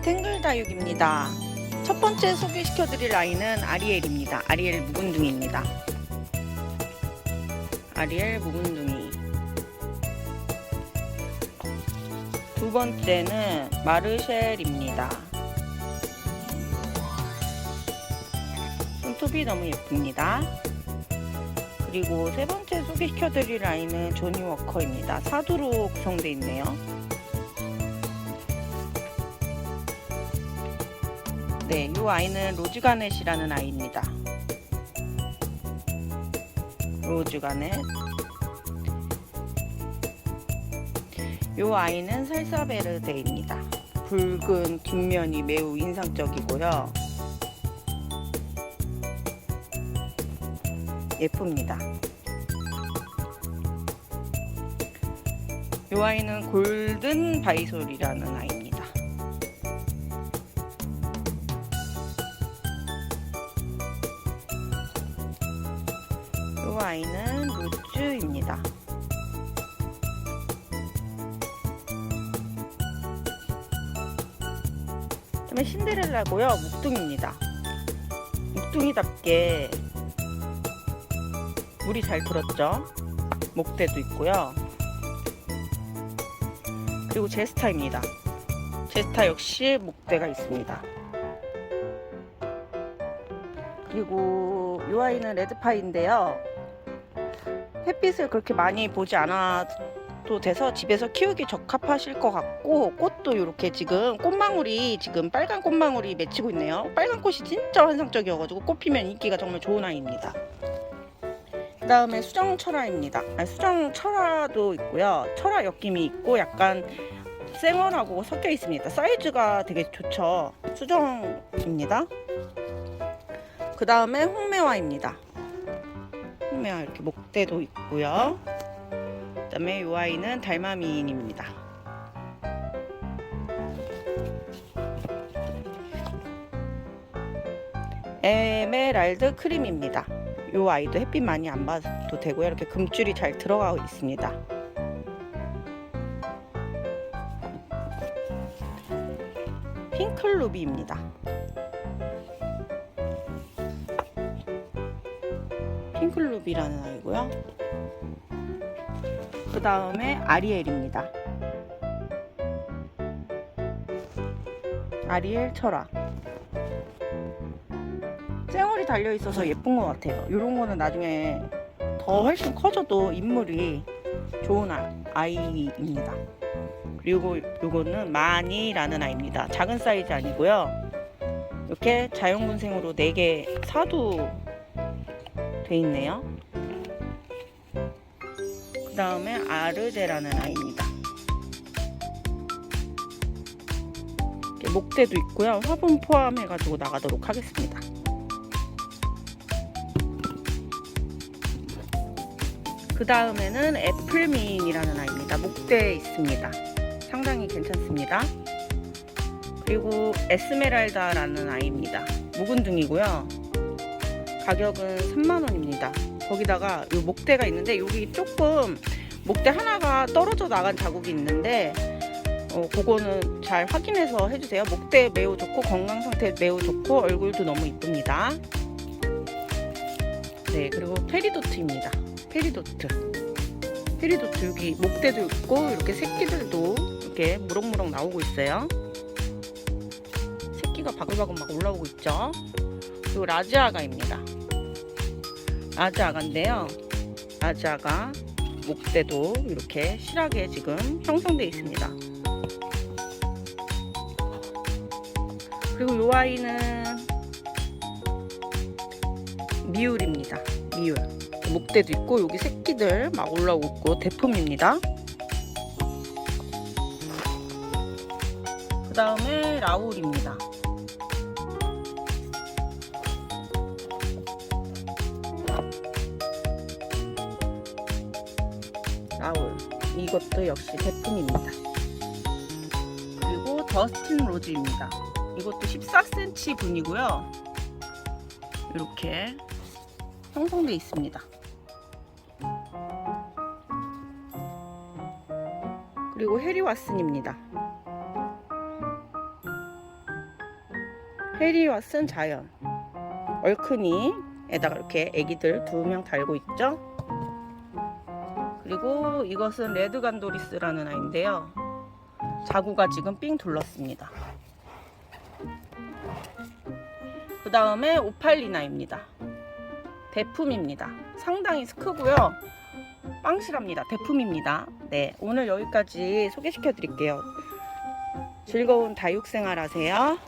탱글다육입니다. 첫 번째 소개시켜 드릴 아이는 아리엘입니다. 아리엘 묵은둥이입니다. 아리엘 묵은둥이. 두 번째는 마르쉘입니다. 손톱이 너무 예쁩니다. 그리고 세 번째 소개시켜 드릴 아이는 조니 워커입니다. 사두로 구성되어 있네요. 네, 이 아이는 로즈가넷이라는 아이입니다. 로즈가넷. 이 아이는 살사베르데입니다. 붉은 뒷면이 매우 인상적이고요. 예쁩니다. 이 아이는 골든 바이솔이라는 아이입니다. 이 아이는 루즈입니다. 그다음에 신데렐라고요. 묵둥입니다. 묵둥이답게 물이 잘 들었죠. 목대도 있고요. 그리고 제스타입니다. 제스타 역시 목대가 있습니다. 그리고 이 아이는 레드파이인데요. 햇빛을 그렇게 많이 보지 않아도 돼서 집에서 키우기 적합하실 것 같고 꽃도 이렇게 지금 꽃망울이 지금 빨간 꽃망울이 맺히고 있네요. 빨간 꽃이 진짜 환상적이어가지고 꽃 피면 인기가 정말 좋은 아이입니다. 그 다음에 수정 철화입니다. 아니, 수정 철화도 있고요. 철화 엮임이 있고 약간 생얼하고 섞여 있습니다. 사이즈가 되게 좋죠. 수정입니다. 그 다음에 홍매화입니다. 홍매화 이렇게 목대도 있고요. 그 다음에 이 아이는 달마미인입니다. 에메랄드 크림입니다. 이 아이도 햇빛 많이 안 봐도 되고요. 이렇게 금줄이 잘 들어가고 있습니다. 핑클루비입니다. 핑클루비라는 아이고요. 그 다음에 아리엘입니다. 아리엘 철화. 쌩얼이 달려 있어서 예쁜 것 같아요. 이런 거는 나중에 더 훨씬 커져도 인물이 좋은 아- 아이입니다. 그리고 요거는 마니라는 아이입니다. 작은 사이즈 아니고요. 이렇게 자연분생으로 4개 사도 돼 있네요. 그 다음에 아르제라는 아이입니다. 목대도 있고요. 화분 포함해가지고 나가도록 하겠습니다. 그 다음에는 애플민이라는 아이입니다. 목대에 있습니다. 상당히 괜찮습니다. 그리고 에스메랄다라는 아이입니다. 묵은둥이고요. 가격은 3만원입니다. 거기다가 이 목대가 있는데 여기 조금 목대 하나가 떨어져 나간 자국이 있는데 어, 그거는 잘 확인해서 해주세요. 목대 매우 좋고 건강 상태 매우 좋고 얼굴도 너무 이쁩니다. 네 그리고 페리도트입니다. 페리도트. 페리도트 여기 목대도 있고 이렇게 새끼들도 이렇게 무럭무럭 나오고 있어요. 새끼가 바글바글 막 올라오고 있죠. 그리고 라지아가입니다. 라지아가인데요. 라지아가 목대도 이렇게 실하게 지금 형성되어 있습니다. 그리고 이 아이는 미울입니다. 미울. 목대도 있고 여기 새끼들 막 올라오고 있고 대품입니다. 그 다음에 라울입니다. 이것도 역시 대품입니다. 그리고 더스틴 로즈입니다. 이것도 14cm 분이고요. 이렇게 형성되어 있습니다. 그리고 해리 왓슨입니다. 해리와 쓴 자연 얼큰이에다가 이렇게 애기들 두 명 달고 있죠. 그리고 이것은 레드 간도리스라는 아이인데요. 자구가 지금 삥 둘렀습니다. 그 다음에 오팔리나입니다. 대품입니다. 상당히 크고요. 빵실합니다. 대품입니다. 네, 오늘 여기까지 소개시켜 드릴게요. 즐거운 다육생활 하세요.